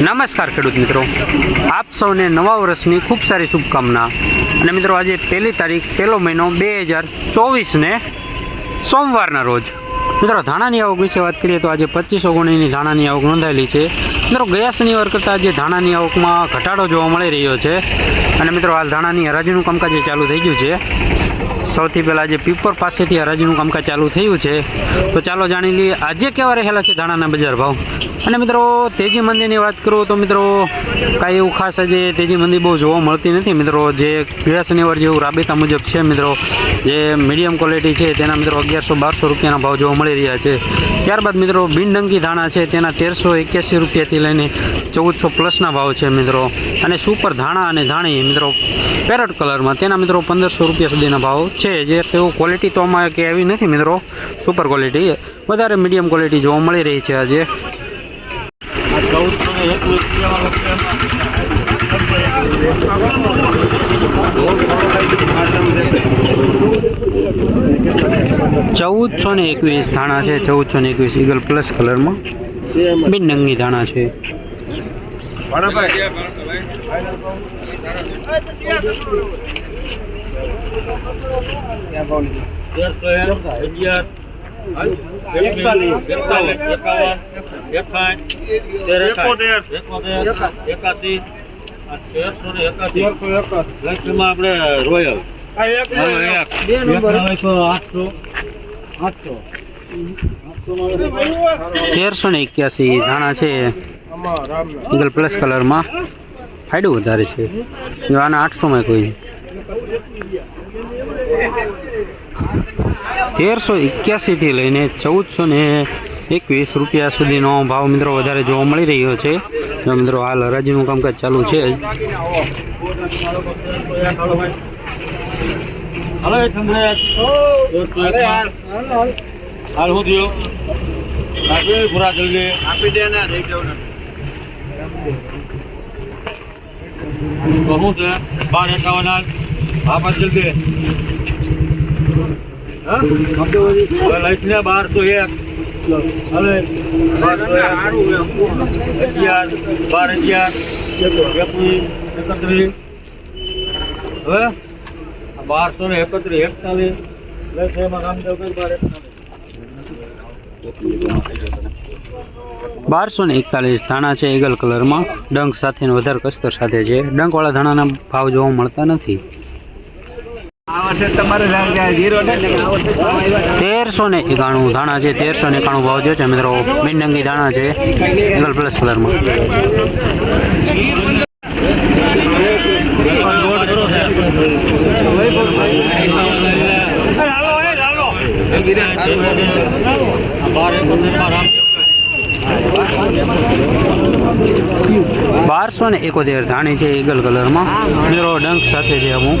નમસ્કાર ખેડૂત મિત્રો. આપ સૌને નવા વર્ષની ખૂબ સારી શુભકામના. અને મિત્રો, આજે પહેલી તારીખ, પહેલો મહિનો બે હજાર ચોવીસને સોમવારના રોજ. મિત્રો, ધાણાની આવક વિશે વાત કરીએ તો આજે પચીસ ગુણીની ધાણાની આવક નોંધાયેલી છે. મિત્રો, ગયા શનિવાર કરતાં આજે ધાણાની આવકમાં ઘટાડો જોવા મળી રહ્યો છે. અને મિત્રો, હાલ ધાણાની હરાજીનું કામકાજ ચાલુ થઈ ગયું છે. સૌથી પહેલાં જે પીપર પાસેથી હરાજીનું કામકાજ ચાલુ થયું છે. તો ચાલો જાણી લઈએ, આજે કેવા રહેલા છે ધાણાના બજાર ભાવ? અને મિત્રો, તેજી મંદીની વાત કરું તો મિત્રો, કાંઈ એવું ખાસ આજે તેજી મંદી બહુ જોવા મળતી નથી. મિત્રો, જે ગયા શનિવાર જેવું રાબેતા મુજબ છે મિત્રો, જે મીડિયમ ક્વોલિટી છે, તેના મિત્રો અગિયારસો બારસો રૂપિયાના ભાવ જોવા મળી રહ્યા છે. ત્યારબાદ મિત્રો, બિનડંકી ધાણા છે, તેના તેરસો એક્યાસી રૂપિયાથી લઈને ચૌદસો પ્લસના ભાવ છે મિત્રો. અને સુપર ધાણા અને ધાણી મિત્રો, પેરટ કલરમાં, તેના મિત્રો પંદરસો રૂપિયા સુધીના ભાવ છે જે તેઓ ક્વોલિટી તો અમારે કે એવી નથી મિત્રો. સુપર ક્વોલિટી વધારે મીડિયમ ક્વોલિટી જોવા મળી રહી છે આજે. ચૌદસો ને એકવીસ ધાણા છે. ચૌદસો ને એકવીસ ઈગલ પ્લસ કલરમાં બિન બિનડંગી ધાણા છે. આપણે રોયલ આઠસો આઠસો તેરસો ને એક્યાસી ધાણા છે. સિંગલ પ્લસ કલરમાં ફાયદો વધારે છે. આના આઠસોમાં કોઈ તેરસો એક્યાસીથી લઈને ચૌદસો ને એકવીસ રૂપિયા સુધીનો ભાવ મિત્રો વધારે જોવા મળી રહ્યો છે. જો મિત્રો હાલ હરાજીનું કામકાજ ચાલુ છે. હલો હાલ હું થયો? આપી પૂરા જલ્દી આપી દે ને દઈ દઉં તો શું છે? બાર એકાવન હા? બારસો એક. બારસો બાર એકત્રીસ. ને એકત્રીસ, એકતાલીસ. બારસો ને એકતાલીસ ધાણા છે ઈગલ કલરમાં ડંક સાથે વધારે કસ્તર સાથે છે. ડંકવાળા ધાણાના ભાવ જોવા મળતા નથી. તેરસો ને એકાણું ધાણા છે, તેરસો ને એકાણું ભાવ છે મિત્રો. મિનંગી ધાણા છે ઈગલ પ્લસ કલરમાં. બારસો ને એકોતેર ધાણી છે ઈગલ કલરમાં. ડંક સાથે છે અમુક.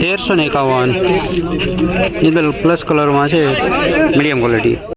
તેરસો ને એકાવન. પ્લસ કલરમાં છે મીડિયમ ક્વોલિટી